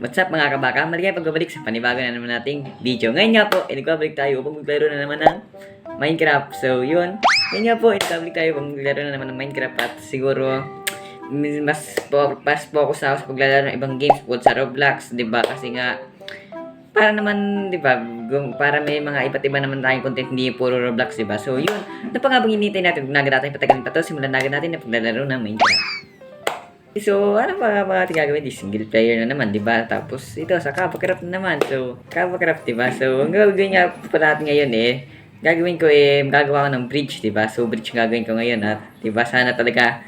What's up mga kabaka? Maligay pagbabalik sa panibago na naman nating video. Ngayon nga po, eh, nagbabalik tayo upang maglaro na naman ng Minecraft. So, yun. Ngayon nga po, eh, nagbabalik tayo upang maglaro na naman ng Minecraft at siguro mm, mas, po, mas focus ako sa paglalaro ng ibang games bukod sa Roblox, di ba? Kasi nga, para naman, di ba, para may mga iba't iba naman tayong content, hindi puro Roblox, di ba? So, yun. Ano pa nga bang hinihintay natin? Huwag patagalin pa to. Simulan natin natin na paglalaro ng Minecraft. So, ano pa ba ating gagawin? Di single player na naman, di ba? Tapos, ito, sa Kapacraft na naman. So, Kapacraft, di ba? So, ang gagawin nga pa natin ngayon eh, gagawin ko eh, gagawa ko ng bridge, di ba? So, bridge gagawin ko ngayon at, di ba, sana talaga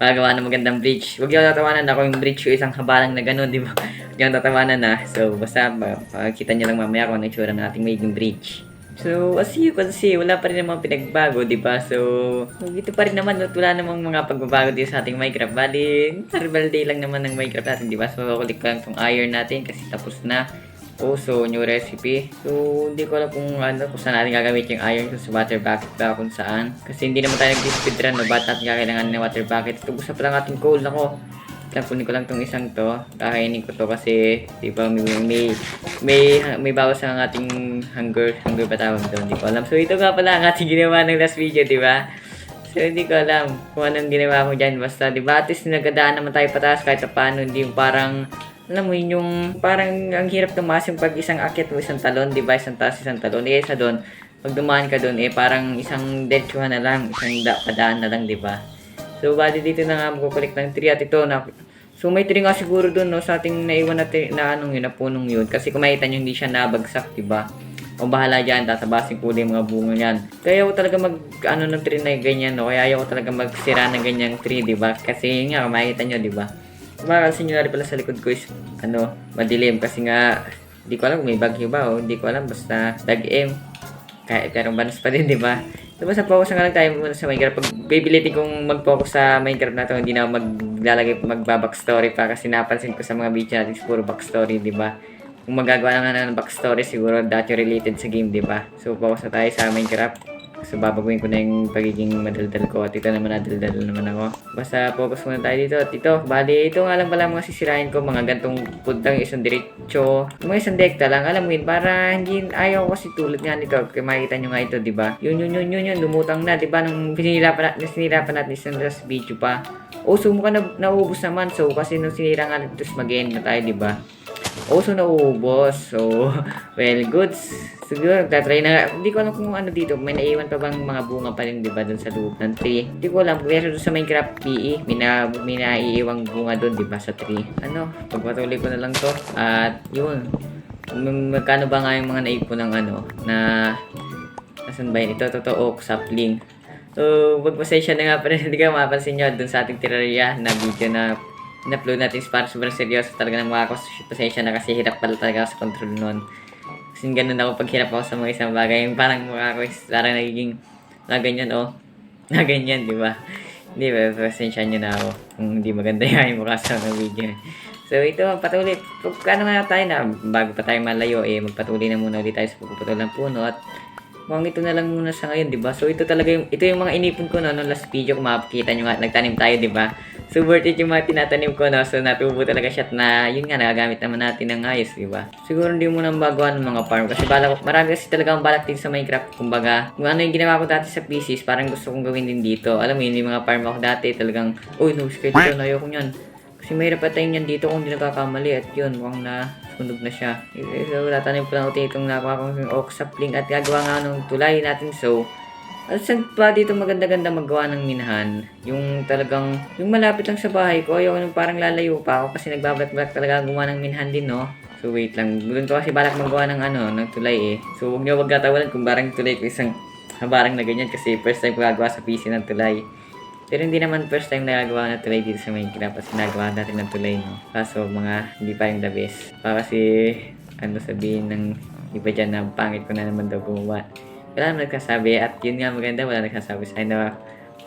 magawa ng magandang bridge. Huwag yung tatawanan ako yung bridge ko isang habalang na gano'n, di ba? Huwag yung tatawanan na. So, basta, ma- makikita nyo lang mamaya kung ano yung tsura ng ating magiging bridge. So, as you can see, wala pa rin namang pinagbago, di ba? So, ito pa rin naman, at wala namang mga pagbabago dito sa ating Minecraft. Bali, normal day lang naman ng Minecraft natin, di ba? So, kukulik ko lang tong iron natin kasi tapos na. Oh, so, new recipe. So, hindi ko alam kung ano, kung saan natin gagamit yung iron kung sa water bucket ba, kung saan. Kasi hindi naman tayo nag-speedrun, no? Ba't natin kakailangan ng water bucket? Ito, gusto pa lang ating coal. Ako, lang kunin ko lang tong isang to. Kakainin ko to kasi, di ba, may, may, may, may bawas ang ating hunger, hunger ba tawag doon, di ko alam. So, ito nga pala ang ating ginawa ng last video, di ba? So, hindi ko alam kung anong ginawa ko dyan. Basta, di ba, at least nagadaan naman tayo pataas kahit pa paano, hindi yung parang, alam mo yun yung, parang ang hirap tumaas yung pag isang akit mo isang talon, di ba? Isang taas, isang talon. Eh, isa doon, pag dumaan ka doon, eh, parang isang diretsuhan na lang, isang da- padaan na lang, di ba? So, bali dito na nga magkukulik ng tree at ito na So may tree nga siguro doon no sa ating naiwan na, na anong yun, na punong yun. Kasi kung makita nyo hindi siya nabagsak, di ba? O bahala dyan, tatabasin ko yung mga bunga yan. Kaya ako talaga mag, ano ng tree na ganyan, no? Kaya ayaw ko talaga magsira ng ganyang tree, di ba? Kasi nga, kung makikita nyo, di ba? Kumakasin nyo na pala sa likod ko is, ano, madilim. Kasi nga, di ko alam kung may bagyo ba o hindi ko alam. Basta, dag-em. Kaya, pero banas pa din, di ba? So, basta focus na lang tayo muna sa Minecraft. Pag bibilitin kong mag-focus sa Minecraft na to, hindi na ako maglalagay, magba-backstory pa kasi napansin ko sa mga video natin, puro backstory, di ba? Kung magagawa na nga ng backstory, siguro dati related sa game, di ba? So, focus na tayo sa Minecraft. So, babaguhin ko na yung pagiging madaldal ko at ito naman nadaldal naman ako. Basta focus muna tayo dito. At ito, bali, ito nga lang pala mga sisirain ko, mga gantong puntang isang diretso. Mga isang dekta lang, alam mo yun, para hindi, ayaw kasi tulad nga nito. Kaya makikita nyo nga ito, di ba? Yun, yun, yun, yun, yun, lumutang na, di ba? Nung sinira pa, na, sinira pa natin isang last video pa. O, so mukha na, naubos naman. So, kasi nung sinira nga natin, tapos mag-end na tayo, di ba? Also nauubos. So, well, goods. Siguro, tatry na. Hindi ko alam kung ano dito. May naiwan pa bang mga bunga pa rin, di ba, dun sa loob ng tree. Hindi ko alam. Pero dun sa Minecraft PE, may, na, may naiiwang bunga dun, di ba, sa tree. Ano, pagpatuloy ko na lang to. At, yun. Magkano ba nga yung mga naipon ng ano, na, nasan ba yun? Ito, totoo, sapling. So, pagpasensya na nga pa rin, hindi ka mapapansin nyo dun sa ating terraria na video na in-upload natin is para sobrang seryoso talaga ng mga ako. Pasensya na kasi hirap pala talaga sa control nun. Kasi ganun ako pag hirap ako sa mga isang bagay. Yung parang mukha ko is parang nagiging na ganyan oh. Na ganyan, di ba? Hindi ba? Pasensya nyo na ako kung hindi maganda yung mukha sa mga video. So ito, patuloy. Pag ano nga tayo na, bago pa tayo malayo, eh, magpatuloy na muna ulit tayo sa pagpuputol ng puno at Mukhang ito na lang muna sa ngayon, di ba? So, ito talaga yung, ito yung mga inipon ko, no, nung last video, kung makikita nyo nga, nagtanim tayo, di ba? So, worth it yung mga tinatanim ko, no? So, natubo talaga siya na, yun nga, nagagamit naman natin ng ayos, di ba? Siguro hindi mo nang magawa ng mga farm. Kasi bala, marami kasi talaga ang balak din sa Minecraft. Kumbaga, kung ano yung ginawa ko dati sa PCs, parang gusto kong gawin din dito. Alam mo yun, yung mga farm ako dati, talagang, uy, no, skirt yun, ayoko nyan. Kasi mahirap patayin yan dito kung hindi nagkakamali at yun, mukhang na sunog na siya. Eh, So, tatanim ko lang ulit itong nakuha kong oak sapling at gagawa nga ng tulay natin. So, at saan pa dito maganda-ganda magawa ng minahan? Yung talagang, yung malapit lang sa bahay ko, ayaw nung parang lalayo pa ako kasi nagbabalak-balak talaga gumawa ng minahan din, no? So, wait lang. Doon ko kasi balak magawa ng ano, ng tulay eh. So, huwag niyo wag katawanan kung parang tulay ko isang habarang na ganyan kasi first time ko gagawa sa PC ng tulay. Pero hindi naman first time nagagawa na tulay dito sa Minecraft kasi nagawa natin ng tulay, no? Kaso mga hindi pa yung the best. Baka kasi, ano sabihin ng iba dyan na pangit ko na naman daw gumawa. Wala naman nagkasabi at yun nga maganda, wala nagkasabi sa akin na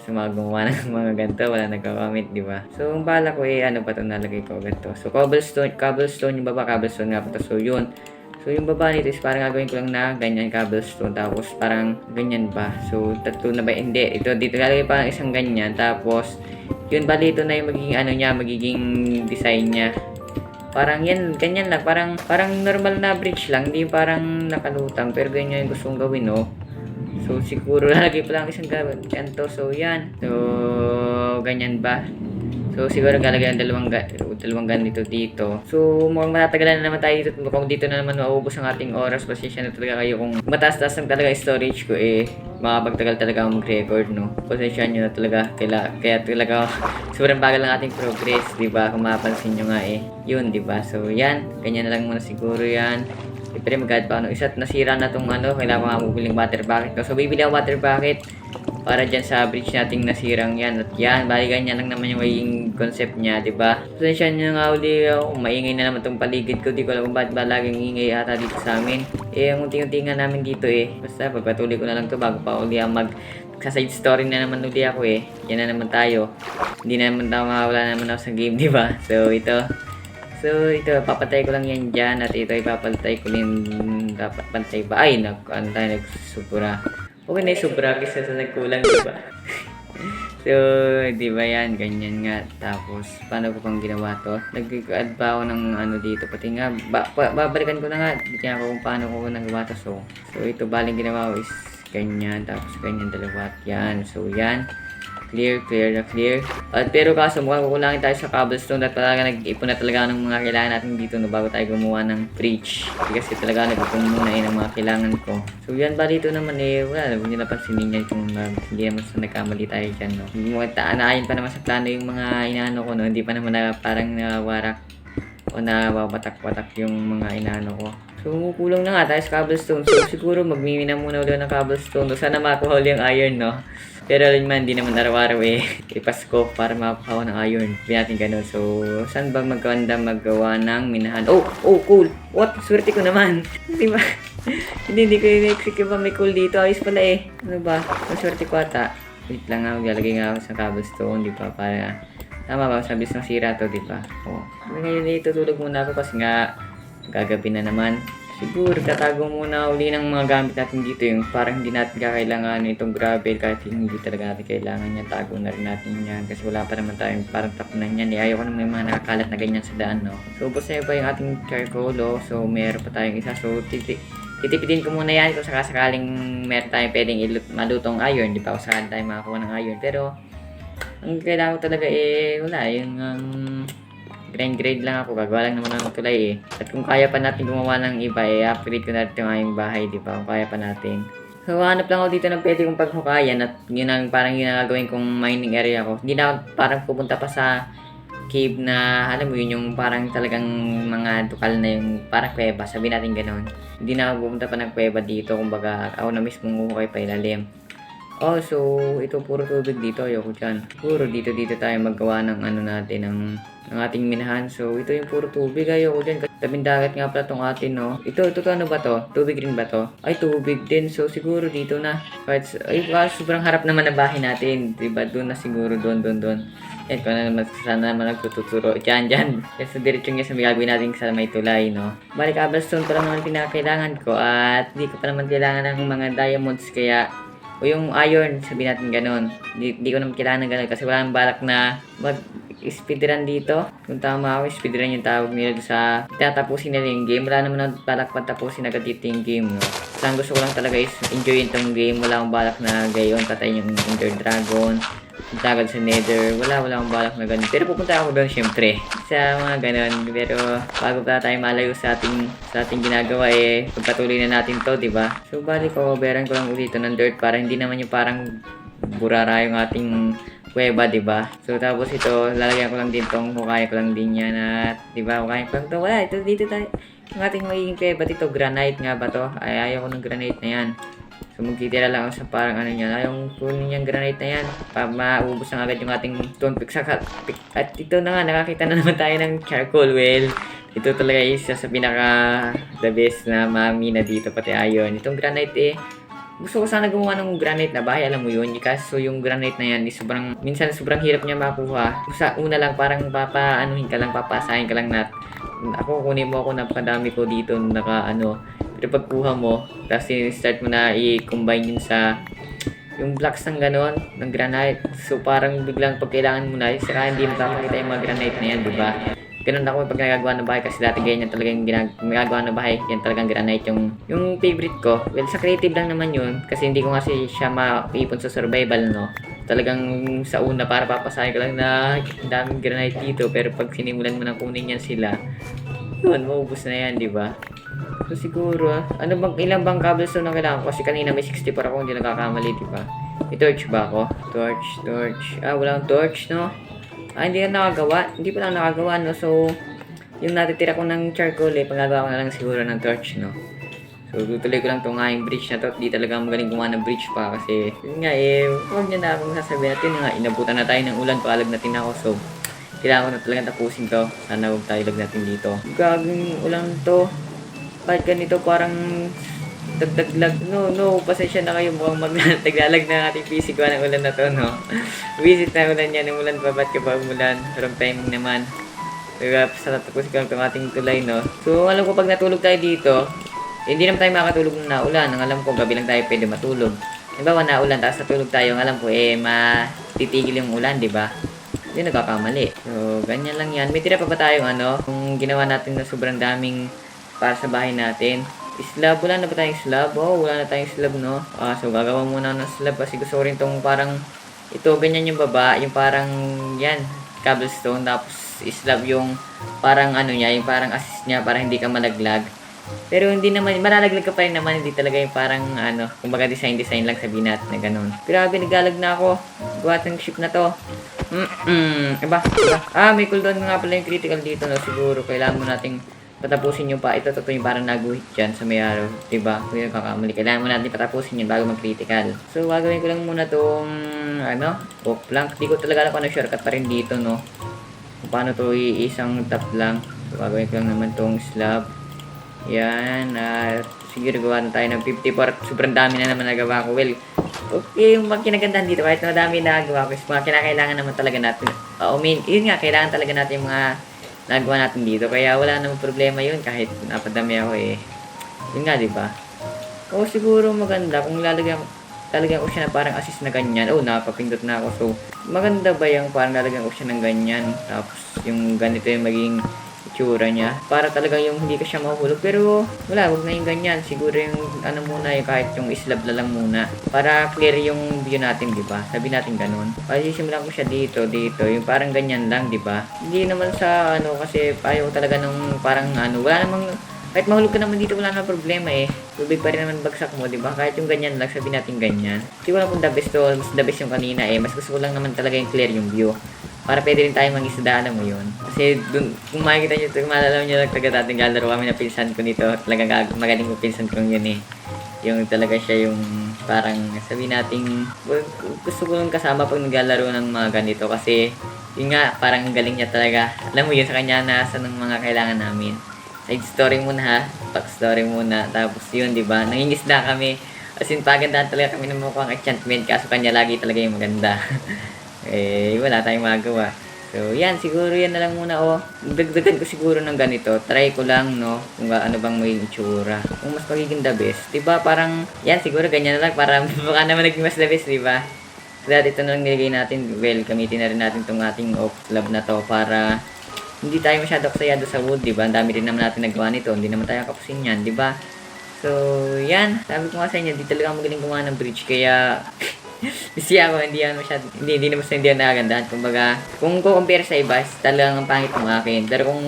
sa mga gumawa ng mga ganito, wala nagka-comment, di ba? So, ang bala ko eh, ano pa ito nalagay ko ganito. So, cobblestone, cobblestone yung baba, cobblestone nga pa. So, yun. So, yung baba nito is parang gagawin ko lang na ganyan cobblestone. Tapos, parang ganyan ba? So, tatlo na ba? Hindi. Ito, dito lalagay pa ng isang ganyan. Tapos, yun, bali ito na yung magiging ano niya, magiging design niya. Parang yan, ganyan lang. Parang, parang normal na bridge lang. Hindi parang nakalutang. Pero ganyan yung gustong gawin, no? So, siguro lalagay pa lang isang kanto. So, yan. So, ganyan ba? So, siguro lalagay ang dalawang, ga- dalawang ganito dito. So, mukhang matatagalan na naman tayo dito. Mukhang dito na naman maubos ang ating oras. Pasensya na talaga kayo kung mataas-taas ang talaga storage ko eh. Makapagtagal talaga ako mag-record, no? Pasensya nyo na talaga. Kaya, kaya talaga sobrang bagal ang ating progress, di ba? Kung mapapansin nyo nga eh. Yun, di ba? So, yan. Ganyan na lang muna siguro yan. Siyempre mag pa ano. Isa't nasira na tong ano. Kailangan ko nga bubiling water bucket. So, bibili ako water bucket para dyan sa bridge nating nasirang yan. At yan, bali ganyan lang naman yung magiging concept niya, di ba? Pasensya nyo nga uli ako. Maingay na naman tong paligid ko. Di ko alam kung bakit ba laging ingay ata dito sa amin. Eh, ang unti-unti nga namin dito eh. Basta pagpatuloy ko na lang to bago pa uli ang mag sa side story na naman uli ako eh. Yan na naman tayo. Hindi na naman tayo mawala naman ako sa game, di ba? So, ito. So, ito, papatay ko lang yan dyan at ito ipapatay ko din dapat pantay ba? Ay, nag, ano tayo, nagsubra. Okay na yung subra kasi sa nagkulang, di ba? so, di ba yan, ganyan nga. Tapos, paano ko pang ginawa to? Nag-add pa ako ng ano dito, pati nga, ba, ba- babalikan ko na nga, bigyan ako kung paano ko nagawa to. So, so ito, baling ginawa ko is ganyan, tapos ganyan dalawa yan. So, yan clear, clear na clear. At pero kaso mukhang kukulangin tayo sa cobblestone at talaga nag-ipon na talaga ng mga kailangan natin dito no bago tayo gumawa ng bridge. Kasi talaga nag-ipon muna yun ang mga kailangan ko. So yan ba dito naman eh, wala, huwag nyo napansinin yan kung uh, hindi naman sa nagkamali tayo dyan no. Mukhang naayon pa naman sa plano yung mga inaano ko no, hindi pa naman na parang nawarak o nababatak-batak yung mga inaano ko. So, kulang na nga tayo sa cobblestone. So, siguro magmimina muna ulit ng cobblestone. So, sana makuha ulit yung iron, no? Pero rin man, hindi naman araw-araw eh. Ipasko para makakuha ng iron. Natin ganun. So, saan ba magkanda magawa ng minahan? Oh! Oh, cool! What? Swerte ko naman. Di ba? hindi, hindi ko in-expect yung pa may cool dito. Ayos pala eh. Ano ba? Maswerte ko ata. Wait lang nga, maglalagay nga ako sa cobblestone, di ba? Para, tama ba? Sabi ng sira to, di ba? Oo. Ngayon eh, tutulog muna ako kasi nga, gagabi na naman. Siguro, tatago muna uli ng mga gamit natin dito yung parang hindi natin kakailangan itong gravel kahit hindi talaga natin kailangan yan. Tago na rin natin yan kasi wala pa naman tayong parang tapunan yan. Eh, ayaw ko naman yung mga nakakalat na ganyan sa daan, no? So, ubos na pa yung ating charcoal, oh. So, meron pa tayong isa. So, titi titipidin ko muna yan kung sakasakaling meron tayong pwedeng ilut malutong iron. Di ba? Kung saan tayo makakuha ng iron. Pero, ang kailangan ko talaga eh, wala, yung um, grind grade lang ako, gagawa lang naman ng tulay eh. At kung kaya pa natin gumawa ng iba eh, upgrade ko na rin yung bahay, di ba? Kung kaya pa natin. So, hanap lang ako dito ng pwede kong paghukayan at yun ang parang yun ang gagawin kong mining area ko. Hindi na parang pupunta pa sa cave na, alam mo yun, yung parang talagang mga tukal na yung parang kuweba, sabi natin gano'n. Hindi na ako pupunta pa ng kuweba dito, kumbaga ako na mismo huhukay pa ilalim. Oh, so ito puro tubig dito, ayoko dyan. Puro dito dito tayo maggawa ng ano natin, ng, ng ating minahan. So ito yung puro tubig, ayoko dyan. Tabing dagat nga pala tong atin, no? Ito, ito, to, ano ba to? Tubig rin ba to? Ay, tubig din. So siguro dito na. Kahit, ay, baka sobrang harap naman na bahay natin. Diba? Doon na siguro, doon, doon, doon. Eh, kung ano naman, sana naman nagtuturo. Diyan, diyan. Kasi diretso nga sa may gagawin natin sa may tulay, no? Balik, cobblestone pa lang naman pinakailangan ko. At di ko pa naman kailangan ng mga diamonds. Kaya, o yung iron, sabi natin ganun. Di, di ko naman kailangan ng ganun kasi wala nang balak na mag speedrun dito. Kung tama ako, speedrun yung tawag nila sa tatapusin nila yung game. Wala naman ang balak patapusin agad dito yung game. No? So, ang gusto ko lang talaga is enjoy yung game. Wala akong balak na gayon, patayin yung Ender Dragon. Punta agad sa Nether. Wala, wala akong balak na ganun. Pero pupunta ako doon syempre. Sa mga ganun. Pero bago pa tayo malayo sa ating, sa ating ginagawa eh, pagpatuloy na natin to, di ba? So, bali ko, beran ko lang ulit ito ng dirt para hindi naman yung parang burara yung ating kuweba, di ba? So, tapos ito, lalagyan ko lang din tong, hukaya ko lang din yan at, di ba, hukaya ko lang to. Wala, ito, dito tayo. Yung ating magiging kuweba dito, granite nga ba to? Ay, ayaw ko ng granite na yan. So, magtitira lang sa parang ano niya. Yung kunin niyang granite na yan. Pa maubos na agad yung ating stone pick sa. At ito na nga, nakakita na naman tayo ng charcoal well. Ito talaga isa sa pinaka the best na mami na dito pati ayon. Itong granite eh, gusto ko sana gumawa ng granite na bahay, alam mo yun. Kaso yung granite na yan, is sobrang, minsan sobrang hirap niya makuha. Sa una lang, parang papa, anuhin ka lang, papasahin ka lang na, ako kunin mo ako, napakadami ko dito, naka ano, pero pagkuha mo, tapos start mo na i-combine yun sa yung blocks ng ganon, ng granite. So parang biglang pag kailangan mo na, saka hindi makakakita yung mga granite na yan, di ba? ganun ako pag nagagawa ng bahay kasi dati ganyan talaga yung ginag nagagawa ng bahay. Yan talagang granite yung, yung favorite ko. Well, sa creative lang naman yun kasi hindi ko kasi siya maipon sa survival, no? Talagang sa una para papasahin ko lang na daming granite dito pero pag sinimulan mo na kunin yan sila, yun, maubos na yan, di ba? So siguro, ano bang, ilang bang cobblestone ang kailangan ko? Kasi kanina may 64 ako, hindi nagkakamali, di ba? May torch ba ako? Torch, torch. Ah, wala akong torch, no? Ah, hindi na nakagawa. Hindi pa lang nakagawa, no? So, yung natitira ko ng charcoal, eh, pagagawa ko na lang siguro ng torch, no? So, tutuloy ko lang itong aking bridge na to. Di talaga magaling gumawa ng bridge pa kasi, yun nga, eh, huwag niya na akong sasabihin natin nga, inabutan na tayo ng ulan, paalag natin ako. So, kailangan ko na talaga tapusin to. Sana huwag tayo lag natin dito. Gagawin ulan to. Kahit ganito parang dagdaglag. No, no, pasensya na kayo mukhang mag naglalag na ating PC ko ng ulan na to, no? Visit na ulan yan, ng ulan pa, ba't ka pa umulan? Wrong timing naman. Kaya sa natapos ko itong ating tulay, no? So, alam ko pag natulog tayo dito, hindi naman tayo makatulog ng naulan. Ang alam ko, gabi lang tayo pwede matulog. Halimbawa, naulan, tapos natulog tayo, ang alam ko, eh, matitigil yung ulan, di ba? Hindi nagkakamali. So, ganyan lang yan. May tira pa ba tayong ano? Kung ginawa natin na sobrang daming para sa bahay natin. Slab, wala na ba tayong slab? Oo, wala na tayong slab, no? Ah, so, gagawa muna ng slab kasi gusto ko rin tong parang, ito, ganyan yung baba, yung parang, yan, cobblestone, tapos slab yung parang ano niya, yung parang assist niya, para hindi ka malaglag. Pero hindi naman, malalaglag ka pa rin naman, hindi talaga yung parang ano, kumbaga design-design lang sabihin natin na ganun. Grabe, nagalag na ako. Gawa ng ship na to. Mm-mm. Iba, iba. Ah, may cooldown nga pala yung critical dito, no? Siguro, kailangan mo nating patapusin yung pa. Ito, totoo yung parang naguhit dyan sa may araw. Diba? Kung yung kakamali. Kailangan mo natin patapusin yun bago mag-critical. So, gagawin ko lang muna tong, ano, oak plank. Di ko talaga alam kung ano shortcut pa rin dito, no? Kung paano to iisang top lang. So, gagawin ko lang naman tong slab. Yan, at siguro gawa na tayo ng 54. Sobrang dami na naman nagawa ko. Well, okay, yung mga kinagandahan dito, kahit madami na nagawa ko, mga kinakailangan naman talaga natin. Uh, I mean, yun nga, kailangan talaga natin yung mga nagawa natin dito. Kaya wala namang problema yun kahit napadami ako eh. Yun nga, di ba? O siguro maganda kung lalagyan lalagyan ko siya na parang assist na ganyan. Oh, napapindot na ako. So, maganda ba yung parang lalagyan ko siya ng ganyan? Tapos, yung ganito yung maging itsura niya. Para talaga yung hindi ka siya mahulog. Pero, wala, wag na yung ganyan. Siguro yung ano muna, yung kahit yung slab na lang muna. Para clear yung view natin, di ba? Sabi natin ganun. Pasisimulan ko siya dito, dito. Yung parang ganyan lang, di ba? Hindi naman sa ano, kasi ayaw talaga nung parang ano, wala namang kahit mahulog ka naman dito, wala naman problema eh. Tubig pa rin naman bagsak mo, di ba? Kahit yung ganyan lang, sabi natin ganyan. Hindi ko alam kung the best to, mas the best yung kanina eh. Mas gusto ko lang naman talaga yung clear yung view. Para pwede rin tayo mag-isda, alam mo yun. Kasi dun, kung makikita nyo, kung maalala nyo lang taga dating galaro kami na pinsan ko nito. Talagang gag- magaling ko pinsan ko yun eh. Yung talaga siya yung parang sabi nating gusto ko lang kasama pag naglalaro ng mga ganito kasi yun nga parang ang galing niya talaga. Alam mo yun sa kanya nasa ng mga kailangan namin side story muna ha, back story muna, tapos yun, di ba, nangingisda kami, as in, pagandahan talaga kami ng mukhang enchantment, kaso kanya lagi talaga yung maganda. eh, wala tayong magawa. So, yan, siguro yan na lang muna, oh. Dagdagan ko siguro ng ganito, try ko lang, no, kung ano bang may itsura. Kung mas magiging the best, di ba, parang, yan, siguro ganyan na lang, para baka naman naging mas the best, di ba? Dahil ito na lang nilagay natin, well, gamitin na rin natin itong ating oak lab na to para hindi tayo masyado kasayado sa wood, di ba? Ang dami rin naman natin nagawa nito. Hindi naman tayo kapusin yan, di ba? So, yan. Sabi ko nga sa inyo, di talaga magaling gumawa ng bridge. Kaya, busy ako. Hindi yan masyado, hindi, hindi naman hindi yan nakagandahan. Kumbaga, kung compare sa iba, talagang ang pangit ng akin. Pero kung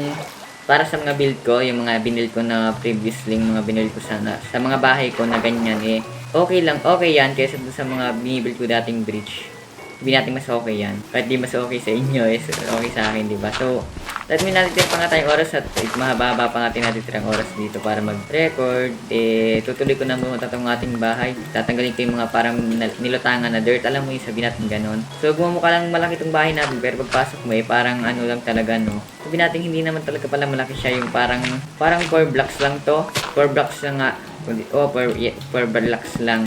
para sa mga build ko, yung mga binil ko na previously, mga binil ko sa, na, sa mga bahay ko na ganyan, eh, okay lang, okay yan, kaysa sa mga binibuild ko dating bridge hindi natin mas okay yan. Kahit di mas okay sa inyo, is okay sa akin, di ba? So, let me natin pa nga tayong oras at eh, mahaba-haba pa natin natin oras dito para mag-record. Eh, tutuloy ko na muna itong ating bahay. Tatanggalin ko yung mga parang nilutangan na dirt. Alam mo yung sabi natin ganun. So, gumamukha lang malaki itong bahay natin, pero pagpasok mo eh, parang ano lang talaga, no? Sabi natin hindi naman talaga pala malaki siya yung parang, parang 4 blocks lang to. 4 blocks lang nga. Kundi- Oh, 4, yeah, 4 blocks lang.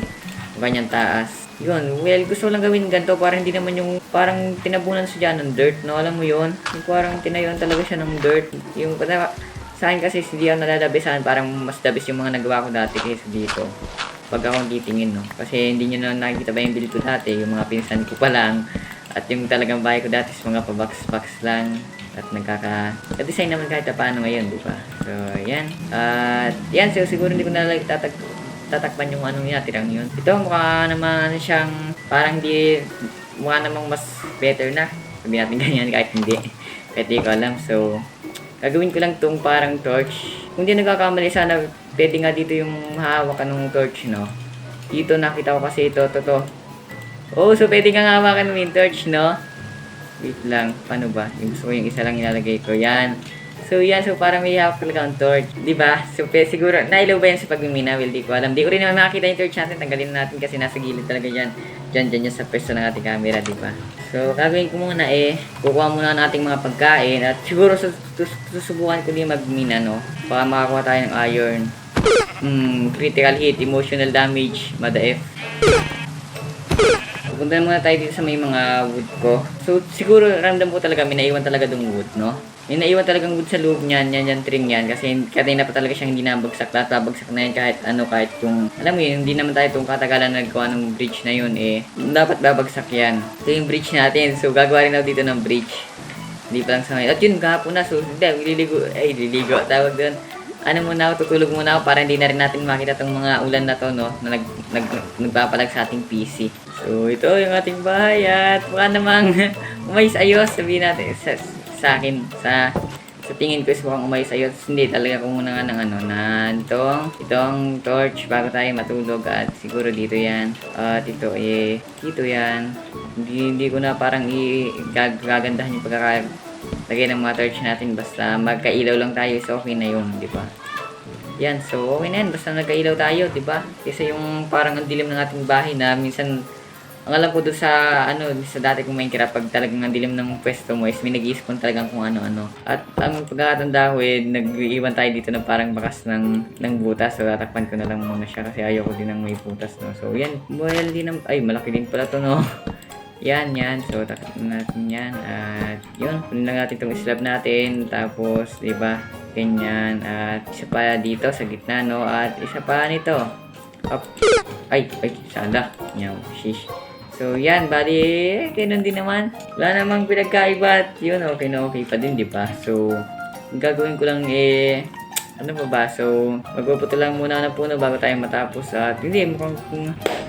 Ganyan taas. Yun, well, gusto lang gawin ganito para hindi naman yung parang tinabunan siya dyan ng dirt, no? Alam mo yun? Yung parang tinayuan talaga siya ng dirt. Yung, sa akin kasi hindi ako nadadabisan, parang mas dabis yung mga nagawa ko dati kaysa dito. Pag ako titingin, no? Kasi hindi nyo na nakikita ba yung build dati, yung mga pinsan ko pa lang. At yung talagang bahay ko dati is mga pabox-box lang. at nagkaka-design naman kahit pa paano ngayon, di ba? So, yan. At, yan, so siguro hindi ko na lang tatag tatakpan yung anong natirang yun. Ito, mukha naman siyang parang di, mukha namang mas better na. Sabi natin ganyan kahit hindi. Kahit ko alam. So, gagawin ko lang tong parang torch. Kung di nagkakamali, sana pwede nga dito yung hahawakan ng torch, no? Dito nakita ko kasi ito, to, to. Oh, so pwede kang hawakan ng torch, no? Wait lang, paano ba? Yung gusto ko yung isa lang ilalagay ko. Yan. So, yan. So, parang may hawak talaga ang torch. Di ba? So, pe, siguro, nailaw ba yan sa pagmimina? Well, di ko alam. Di ko rin naman makakita yung torch natin. Tanggalin na natin kasi nasa gilid talaga yan. Diyan, diyan yan sa pwesto ng ating camera, di ba? So, gagawin ko muna eh. Kukuha muna ng ating mga pagkain. At siguro, sus sus susubukan ko din magmina, no? Baka makakuha tayo ng iron. Hmm, critical hit, emotional damage, mada F. Punta muna tayo dito sa may mga wood ko. So, siguro ramdam ko talaga may naiwan talaga dong wood, no? May naiwan talagang wood sa loob niyan, yan, yan, trim yan. Kasi kanina pa talaga siyang hindi nabagsak. Lahat babagsak na yan kahit ano, kahit kung, alam mo yun, hindi naman tayo itong katagalan naggawa ng bridge na yun, eh. Dapat babagsak yan. Ito yung bridge natin. So, gagawa rin ako dito ng bridge. Hindi pa lang sa ngayon. At yun, kahapon na. So, hindi, liligo. Ay, liligo. Tawag doon. Ano muna ako, tutulog muna ako para hindi na rin natin makita tong mga ulan na to, no? Na nag, nag, nagpapalag sa ating PC. So, ito yung ating bahay at mukha namang umayos ayos. Sabihin natin sa, sa akin, sa sa tingin ko is mukhang umayos ayos. Hindi, talaga ko muna nga ng ano, na itong, itong torch bago tayo matulog at siguro dito yan. At ito, eh, dito yan. Hindi, hindi ko na parang i gag- gagandahan yung pagkaka lagay ng mga torch natin basta magkailaw lang tayo is okay na yun, di ba? Yan, so okay na yan, basta nagkailaw tayo, di ba? Kasi yung parang ang dilim ng ating bahay na minsan ang alam ko doon sa ano sa dati kong Minecraft pag talagang ang dilim ng pwesto mo is may nag-iispon talagang kung ano-ano. At ang pagkakatanda ko eh nag-iwan tayo dito ng parang bakas ng ng butas so tatakpan ko na lang muna siya kasi ayoko din ng may butas no. So yan, well din ng ay malaki din pala to no. Yan, yan. So, takpan natin yan. At, yun. Kunin lang natin itong slab natin. Tapos, di ba? Ganyan. At, isa pa dito sa gitna, no? At, isa pa nito. Up. Ay, ay, sala. Yaw, shish. So, yan. Bali, ganun din naman. Wala namang pinagkaiba. At, yun, okay na okay pa din, di ba? So, gagawin ko lang eh, ano ba ba? So, magpuputo lang muna ng puno bago tayo matapos. At hindi, mukhang,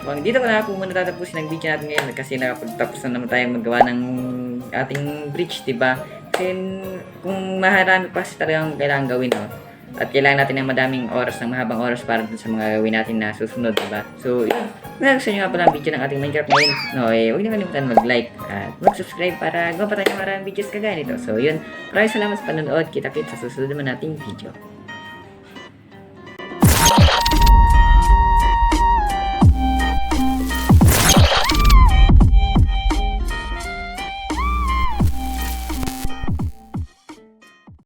mukhang dito ko na po muna tatapusin ang video natin ngayon kasi nakapagtapos na naman tayo magawa ng ating bridge, di ba? Kasi kung maharami pa kasi talagang kailangan gawin, no? At kailangan natin ng madaming oras, ng mahabang oras para dun sa mga gawin natin na susunod, di ba? So, yun. Kung nagustuhan nyo nga pala ang video ng ating Minecraft ngayon, no, eh, huwag niyo kalimutan mag-like at mag-subscribe para gawa pa tayo ng maraming videos kagaya nito. So, yun. Maraming salamat sa panonood. Kita-kits sa susunod naman nating video.